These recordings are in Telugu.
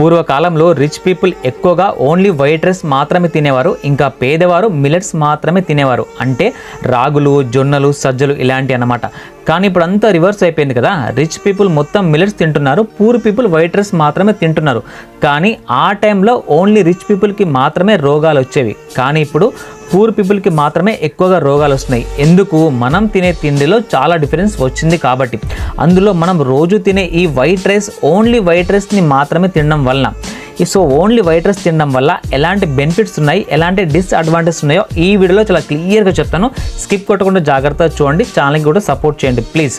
పూర్వకాలంలో రిచ్ పీపుల్ ఎక్కువగా ఓన్లీ వైట్ రైస్ మాత్రమే తినేవారు ఇంకా పేదవారు మిలెట్స్ మాత్రమే తినేవారు. అంటే రాగులు జొన్నలు సజ్జలు ఇలాంటి అన్నమాట. కానీ ఇప్పుడు అంతా రివర్స్ అయిపోయింది కదా. రిచ్ పీపుల్ మొత్తం మిలెట్స్ తింటున్నారు పూర్ పీపుల్ వైట్ రైస్ మాత్రమే తింటున్నారు. కానీ ఆ టైంలో ఓన్లీ రిచ్ పీపుల్కి మాత్రమే రోగాలు వచ్చేవి. కానీ ఇప్పుడు పూర్ పీపుల్కి మాత్రమే ఎక్కువగా రోగాలు వస్తున్నాయి. ఎందుకు? మనం తినే తిండిలో చాలా డిఫరెన్స్ వచ్చింది కాబట్టి. అందులో మనం రోజు తినే ఈ వైట్ రైస్ ఓన్లీ వైట్ రైస్ని మాత్రమే తినడం వలన. ఈ సో ఓన్లీ వైట్ రైస్ తినడం వల్ల ఎలాంటి బెనిఫిట్స్ ఉన్నాయి? ఎలాంటి డిస్అడ్వాంటేజ్ ఉన్నాయో ఈ వీడియోలో చాలా క్లియర్గా చెప్తాను. స్కిప్ కొట్టకుండా జాగ్రత్తగా చూడండి. ఛానల్కి కూడా సపోర్ట్ చేయండి ప్లీజ్.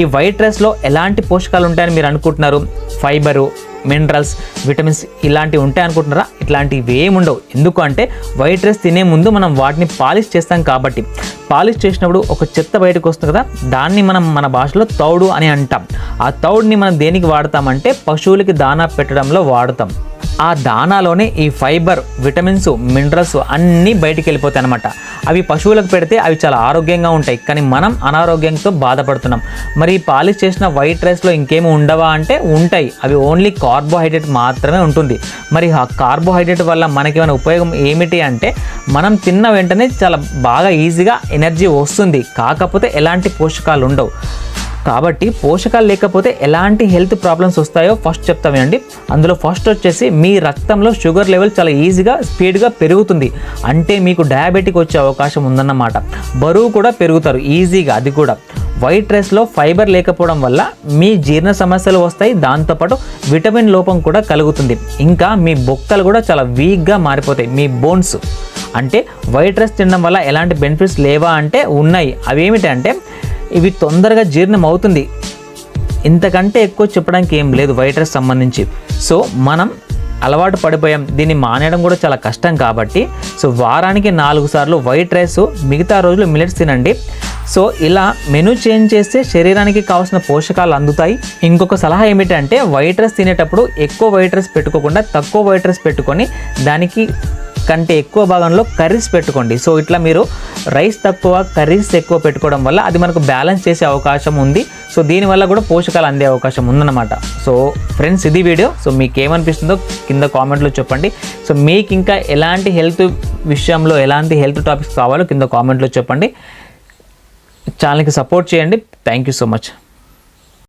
ఈ వైట్ రైస్లో ఎలాంటి పోషకాలు ఉంటాయని మీరు అనుకుంటున్నారు? ఫైబరు మినరల్స్ విటమిన్స్ ఇలాంటివి ఉంటాయి అనుకుంటున్నారా? ఇట్లాంటివి ఏమి ఉండవు ఎందుకు అంటే వైట్ రైస్ తినే ముందు మనం వాటిని పాలిష్ చేస్తాం కాబట్టి. పాలిష్ చేసినప్పుడు ఒక చెత్త బయటకు వస్తుంది కదా దాన్ని మనం మన భాషలో తౌడు అని అంటాం. ఆ తౌడుని మనం దేనికి వాడతామంటే పశువులకి దానా పెట్టడంలో వాడతాం. ఆ దానాలోనే ఈ ఫైబర్ విటమిన్స్ మినరల్స్ అన్నీ బయటికి వెళ్ళిపోతాయి అనమాట అవి పశువులకు పెడితే అవి చాలా ఆరోగ్యంగా ఉంటాయి. కానీ మనం అనారోగ్యంతో బాధపడుతున్నాం. మరి ఈ పాలిష్ చేసిన వైట్ రైస్లో ఇంకేమి ఉండవా అంటే ఉంటాయి. అవి ఓన్లీ కార్బోహైడ్రేట్ మాత్రమే ఉంటుంది. మరి ఆ కార్బోహైడ్రేట్ వల్ల మనకి ఏమైనా ఉపయోగం ఏమిటి అంటే మనం తిన్న వెంటనే చాలా బాగా ఈజీగా ఎనర్జీ వస్తుంది. కాకపోతే ఎలాంటి పోషకాలు ఉండవు కాబట్టి పోషకాలు లేకపోతే ఎలాంటి హెల్త్ ప్రాబ్లమ్స్ వస్తాయో ఫస్ట్ చెప్తామండి అందులో ఫస్ట్ వచ్చేసి మీ రక్తంలో షుగర్ లెవెల్ చాలా ఈజీగా స్పీడ్గా పెరుగుతుంది. అంటే మీకు డయాబెటిక్ వచ్చే అవకాశం ఉందన్నమాట. బరువు కూడా పెరుగుతారు ఈజీగా అది కూడా. వైట్ రైస్లో ఫైబర్ లేకపోవడం వల్ల మీ జీర్ణ సమస్యలు వస్తాయి దాంతోపాటు విటమిన్ లోపం కూడా కలుగుతుంది. ఇంకా మీ బొక్కలు కూడా చాలా వీక్గా మారిపోతాయి మీ బోన్స్. అంటే వైట్ రైస్ తినడం వల్ల ఎలాంటి బెనిఫిట్స్ లేవా అంటే ఉన్నాయి. అవి ఏమిటంటే ఇవి తొందరగా జీర్ణం అవుతుంది ఇంతకంటే ఎక్కువ చెప్పడానికి ఏం లేదు వైట్ రైస్ సంబంధించి. సో మనం అలవాటు పడిపోయాం. దీన్ని మానేయడం కూడా చాలా కష్టం కాబట్టి సో వారానికి నాలుగు సార్లు వైట్ రైస్ మిగతా రోజులు మిలెట్స్ తినండి. సో ఇలా మెనూ చేంజ్ చేస్తే శరీరానికి కావాల్సిన పోషకాలు అందుతాయి. ఇంకొక సలహా ఏమిటంటే వైట్ రైస్ తినేటప్పుడు ఎక్కువ వైట్ రైస్ పెట్టుకోకుండా తక్కువ వైట్ రైస్ పెట్టుకొని దానికి కంటే ఎక్కువ భాగంలో కర్రీస్ పెట్టుకోండి. సో ఇట్లా మీరు రైస్ తక్కువ కర్రీస్ ఎక్కువ పెట్టుకోవడం వల్ల అది మనకు బ్యాలెన్స్ చేసే అవకాశం ఉంది. సో దీనివల్ల కూడా పోషకాలు అందే అవకాశం ఉందన్నమాట. సో ఫ్రెండ్స్ ఇది వీడియో. సో మీకు ఏమనిపిస్తుందో కింద కామెంట్లో చెప్పండి. సో మీకు ఇంకా ఎలాంటి హెల్త్ విషయంలో ఎలాంటి హెల్త్ టాపిక్స్ కావాలో కింద కామెంట్లో చెప్పండి. ఛానల్కి సపోర్ట్ చేయండి. Thank you so much.